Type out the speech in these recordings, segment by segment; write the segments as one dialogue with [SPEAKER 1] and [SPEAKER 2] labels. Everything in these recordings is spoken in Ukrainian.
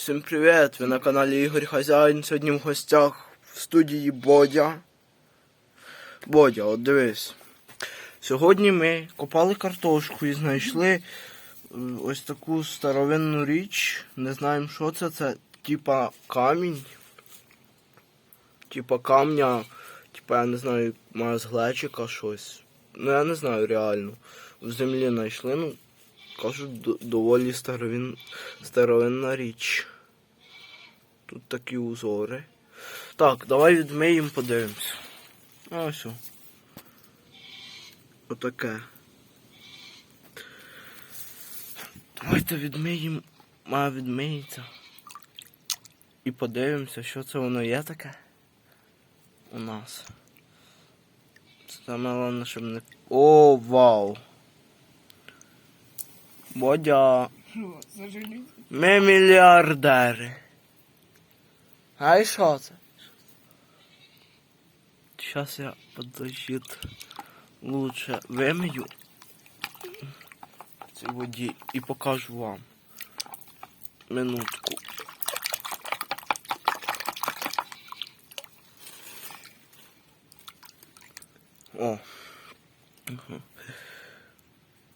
[SPEAKER 1] Всім привіт! Ви на каналі Ігор Хазяїн. Сьогодні в гостях в студії Бодя. Бодя, от дивись. Сьогодні ми копали картошку і знайшли е, ось таку старовинну річ. Не знаємо, що це. Це типа камінь. Типа камня, типа, я не знаю, має з глечика щось. Ну я не знаю реально. В землі знайшли, ну, кажуть, доволі старовин, старовинна річ. Тут такі узори. Так, давай відмиємо, подивимося. А, ось. Отаке. Давайте відмиємо. А, відмиється. І подивимося, що це воно є таке. У нас. Саме головне, щоб не. О, вау! Бодя. Ми мільярдери. А і що це? Сейчас я подождит лучше вимию цій воді і покажу вам. Минутку. О.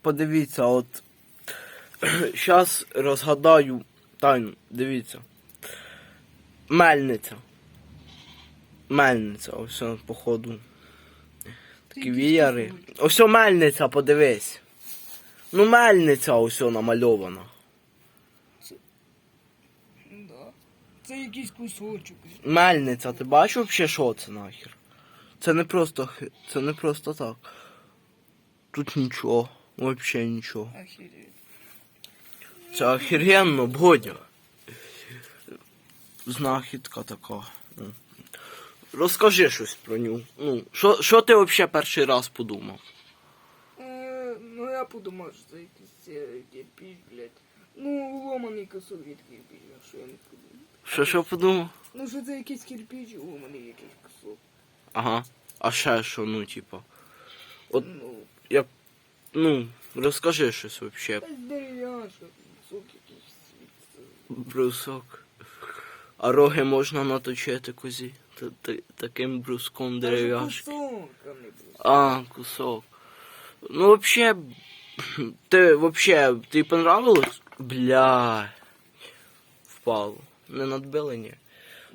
[SPEAKER 1] Подивіться, от Зараз розгадаю тайну. Дивіться. Мельниця. Мельниця, ось походу. Такі віяри. Ось мельниця, подивись. Ну, мельниця ось намальована.
[SPEAKER 2] Да. Це якийсь кусочок.
[SPEAKER 1] Мельниця, ти бачив взагалі, що це нахер? Це не просто це не просто так. Тут нічого, взагалі нічого.
[SPEAKER 2] Охереть.
[SPEAKER 1] Це охеренно, Бодя. Знахідка така. Розкажи щось про нього. Ну, що, що ти взагалі перший раз подумав?
[SPEAKER 2] Е, ну я подумав, що це якийсь е, кирпич, блядь. Ну, ломаний кусок від кирпича, що я не подумав.
[SPEAKER 1] Що що подумав?
[SPEAKER 2] Ну, що це якийсь кирпич, ломаний якийсь кусок.
[SPEAKER 1] Ага. А ще що, ну, типа. От
[SPEAKER 2] Ну,
[SPEAKER 1] як. Ну, розкажи щось взагалі.
[SPEAKER 2] та кусок якийсь.
[SPEAKER 1] Брусок. А роги можна наточити козі. Та- та- Таким бруском дерев'яшки.
[SPEAKER 2] А не брусок.
[SPEAKER 1] А, кусок. Ну, вообще, ты вообще, ты понравилось? Бля. Впало. Не надбили, ні.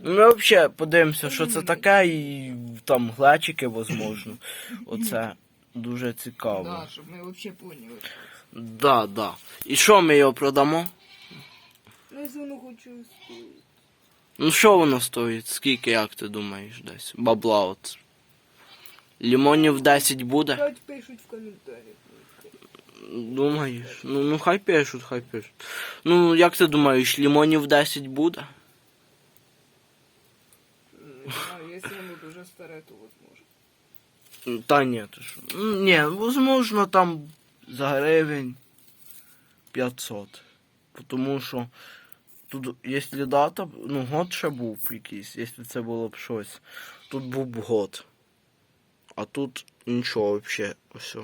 [SPEAKER 1] Ну, ми вообще подивимося, що це таке, і там глечики, возможно. Оце дуже цікаво.
[SPEAKER 2] Да, щоб ми взагалі поняли.
[SPEAKER 1] Да, да. І що ми його продамо?
[SPEAKER 2] Ну, якщо воно хоче стоїть.
[SPEAKER 1] Ну, що воно стоїть? Скільки, як ти думаєш, десь? Бабла от. Лімонів 10 буде?
[SPEAKER 2] Хай пишуть в коментарях.
[SPEAKER 1] Думаєш? Ну, ну хай пишуть, хай пишуть. Ну, як ти думаєш, лімонів 10 буде?
[SPEAKER 2] Не знаю, якщо воно дуже старе, то возможно.
[SPEAKER 1] Ну, Та ні, ти що. Ну, Ні, возможно, там за гривень 500. Тому що тут, якщо дата, ну, год ще був якийсь, якщо це було б щось, тут був б год. А тут нічого взагалі. Ось.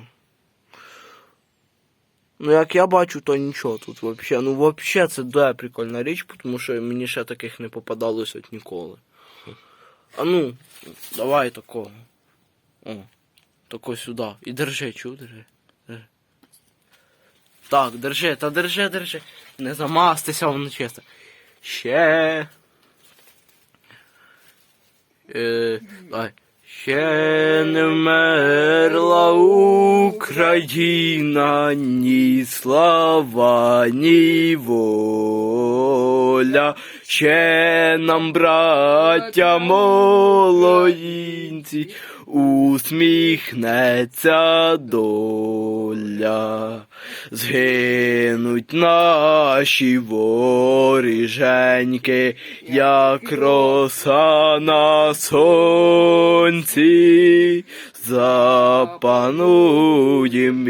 [SPEAKER 1] Ну, як я бачу, то нічого тут взагалі. Ну, взагалі, це дуже прикольна річ, тому що мені ще таких не попадалось от ніколи. А ну, давай такого. О, тако сюди. І держи, держи. Так, держи, та держи, держи. Не замастися, воно чисто. Ще. Е. Ще не вмерла Україна, ні слава, ні воля. Ще нам, браття молодінці, усміхнеться доля. Згинуть наші воріженьки, як роса на сонці. Запануєм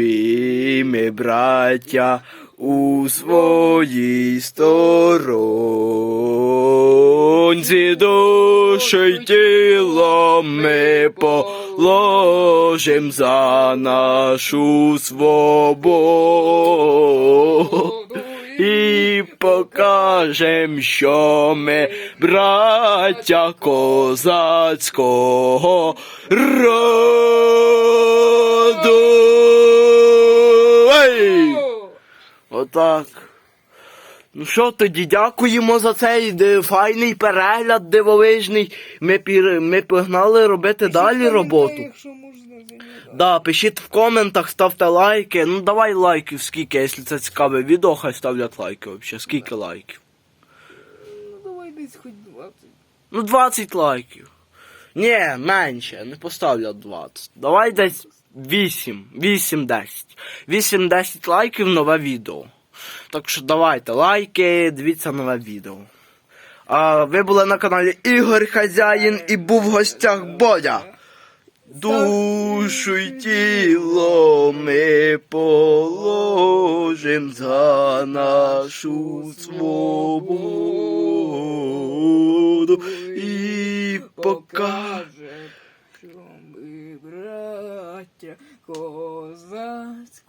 [SPEAKER 1] і ми, браття, у своїй сторонці. Душі й тіло ми положим за нашу свободу покажем, що ми браття козацького роду. Ей! Отак. Ну що тоді, дякуємо за цей де, файний перегляд дивовижний. Ми, пір, ми погнали робити далі роботу. Да, пишіть в коментах, ставте лайки. Ну давай лайків скільки, якщо це цікаве відео, хай ставлять лайки взагалі. Скільки лайків?
[SPEAKER 2] Ну давай десь хоч 20.
[SPEAKER 1] Ну 20 лайків. Ні, менше, не поставлять 20. Давай десь 8, 8-10. 8-10 лайків нове відео. Так що давайте лайки, дивіться нове відео. А ви були на каналі Ігор Хазяїн і був в гостях Бодя. Душу й тіло ми положим за нашу свободу і покажем.
[SPEAKER 2] що ми браття козацького.